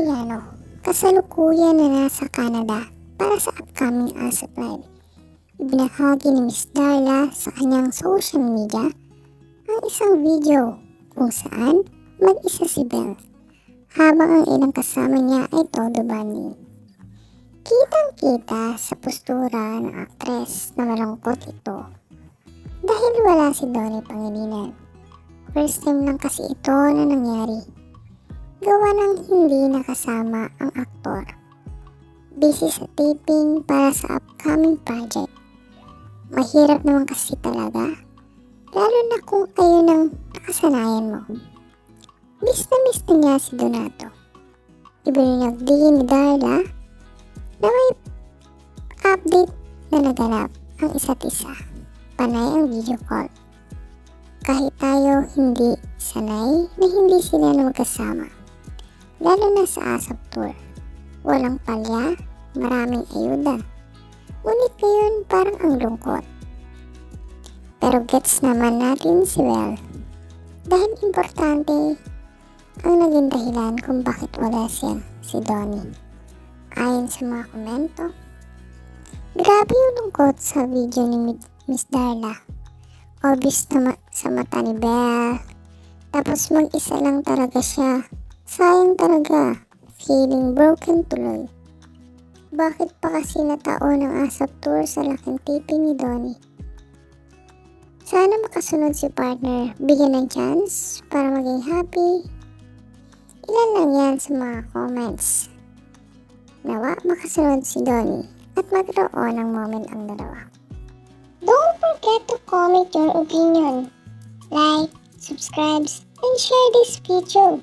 Mariano, kasalukuyan na nasa Canada para sa upcoming ASAP Live. Ibinahagi ni Miss Darla sa kanyang social media ang isang video kung saan mag-isa si Belle habang ang ilang kasama niya ay todo banding. Kitang-kita sa postura ng aktres na malungkot ito dahil wala si Donnie Pangilinan. First time lang kasi ito na nangyari. Gawa ng hindi nakasama ang aktor. Busy sa taping para sa upcoming project. Mahirap naman kasi talaga. Lalo na kung kayo nang nakasanayan mo. Miss na miss na niya si Donato. Ibinunyag din ni Darla na may update na naganap ang isa't isa. Panay ang video call. Kahit tayo hindi sanay na hindi sila na magkasama. Lalo na sa ASAP Tour. Walang palya, maraming ayuda. Ngunit ngayon parang ang lungkot. Pero gets naman natin si Well. Dahil importante ang naging dahilan kung bakit wala siya, si Donnie. Ayon sa mga komento, grabe yung lungkot sa video ni Mi- Miss Darla. Obvious na ma- sa mata ni Belle. Tapos mag-isa lang talaga siya. Sayang talaga. Feeling broken tuloy. Bakit pa kasi nataon ang ASAP tour sa laking taping ni Donnie? Sana makasunod si partner. Bigyan ng chance para maging happy. Ilan lang yan sa mga comments. Nawa makasunod si Donnie at magkaroon ng moment ang dalawa. Don't forget to comment your opinion. Like, subscribe, and share this video.